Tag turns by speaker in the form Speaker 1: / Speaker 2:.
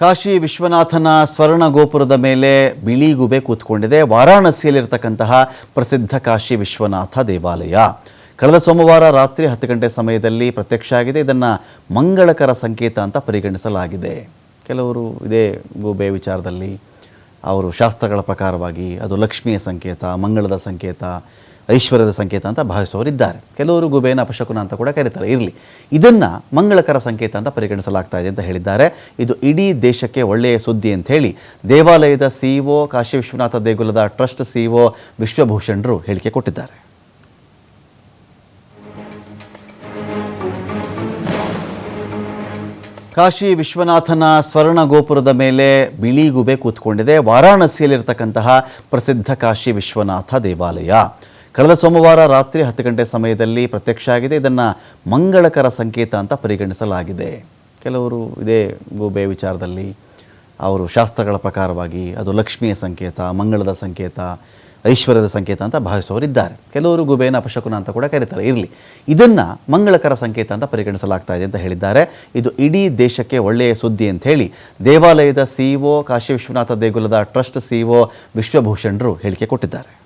Speaker 1: ಕಾಶಿ ವಿಶ್ವನಾಥನ ಸ್ವರ್ಣ ಗೋಪುರದ ಮೇಲೆ ಬಿಳಿ ಗುಬೆ ಕೂತ್ಕೊಂಡಿದೆ. ವಾರಾಣಸಿಯಲ್ಲಿರ್ತಕ್ಕಂತಹ ಪ್ರಸಿದ್ಧ ಕಾಶಿ ವಿಶ್ವನಾಥ ದೇವಾಲಯ. ಕಳೆದ ಸೋಮವಾರ ರಾತ್ರಿ ಹತ್ತು ಗಂಟೆ ಸಮಯದಲ್ಲಿ ಪ್ರತ್ಯಕ್ಷ ಆಗಿದೆ. ಇದನ್ನು ಮಂಗಳಕರ ಸಂಕೇತ ಅಂತ ಪರಿಗಣಿಸಲಾಗಿದೆ. ಕೆಲವರು ಇದೇ ಗೂಬೆ ವಿಚಾರದಲ್ಲಿ ಅವರು ಶಾಸ್ತ್ರಗಳ ಪ್ರಕಾರವಾಗಿ ಅದು ಲಕ್ಷ್ಮಿಯ ಸಂಕೇತ, ಮಂಗಳದ ಸಂಕೇತ ಐಶ್ವರ್ಯದ ಸಂಕೇತ ಅಂತ ಭಾವಿಸುವವರಿದ್ದಾರೆ. ಕೆಲವರು ಗುಬೇನ ಅಪಶಕುನ ಅಂತ ಕೂಡ ಕರೀತಾರೆ. ಇರಲಿ. ಇದನ್ನು ಮಂಗಳಕರ ಸಂಕೇತ ಅಂತ ಪರಿಗಣಿಸಲಾಗ್ತಾ ಇದೆ ಅಂತ ಹೇಳಿದ್ದಾರೆ. ಇದು ಇಡೀ ದೇಶಕ್ಕೆ ಒಳ್ಳೆಯ ಸುದ್ದಿ ಅಂತ ಹೇಳಿ ದೇವಾಲಯದ ಸಿಇಒ ಕಾಶಿ ವಿಶ್ವನಾಥ ದೇಗುಲದ ಟ್ರಸ್ಟ್ ಸಿಇಒ ವಿಶ್ವಭೂಷಣರು ಹೇಳಿಕೆ ಕೊಟ್ಟಿದ್ದಾರೆ. ಕಾಶಿ ವಿಶ್ವನಾಥನ ಸ್ವರ್ಣ ಗೋಪುರದ ಮೇಲೆ ಬಿಳಿ ಗುಬೆ ಕೂತ್ಕೊಂಡಿದೆ. ವಾರಾಣಸಿಯಲ್ಲಿರ್ತಕ್ಕಂತಹ ಪ್ರಸಿದ್ಧ ಕಾಶಿ ವಿಶ್ವನಾಥ ದೇವಾಲಯ. ಕಳೆದ ಸೋಮವಾರ ರಾತ್ರಿ ಹತ್ತು ಗಂಟೆ ಸಮಯದಲ್ಲಿ ಪ್ರತ್ಯಕ್ಷ ಆಗಿದೆ ಇದನ್ನು ಮಂಗಳಕರ ಸಂಕೇತ ಅಂತ ಪರಿಗಣಿಸಲಾಗಿದೆ. ಕೆಲವರು ಇದೇ ಗೂಬೆ ವಿಚಾರದಲ್ಲಿ ಅವರು ಶಾಸ್ತ್ರಗಳ ಪ್ರಕಾರವಾಗಿ ಅದು ಲಕ್ಷ್ಮಿಯ ಸಂಕೇತ, ಮಂಗಳದ ಸಂಕೇತ, ಐಶ್ವರ್ಯದ ಸಂಕೇತ ಅಂತ ಭಾವಿಸುವವರಿದ್ದಾರೆ. ಕೆಲವರು ಗುಬೇನ ಅಪಶಕುನ ಅಂತ ಕೂಡ ಕರೀತಾರೆ. ಇರಲಿ, ಇದನ್ನು ಮಂಗಳಕರ ಸಂಕೇತ ಅಂತ ಪರಿಗಣಿಸಲಾಗ್ತಾ ಇದೆ ಅಂತ ಹೇಳಿದ್ದಾರೆ. ಇದು ಇಡೀ ದೇಶಕ್ಕೆ ಒಳ್ಳೆಯ ಸುದ್ದಿ ಅಂತ ಹೇಳಿ ದೇವಾಲಯದ ಸಿಇಒ ಕಾಶಿ ವಿಶ್ವನಾಥ ದೇಗುಲದ ಟ್ರಸ್ಟ್ ಸಿಇಒ ವಿಶ್ವಭೂಷಣರು ಹೇಳಿಕೆ ಕೊಟ್ಟಿದ್ದಾರೆ.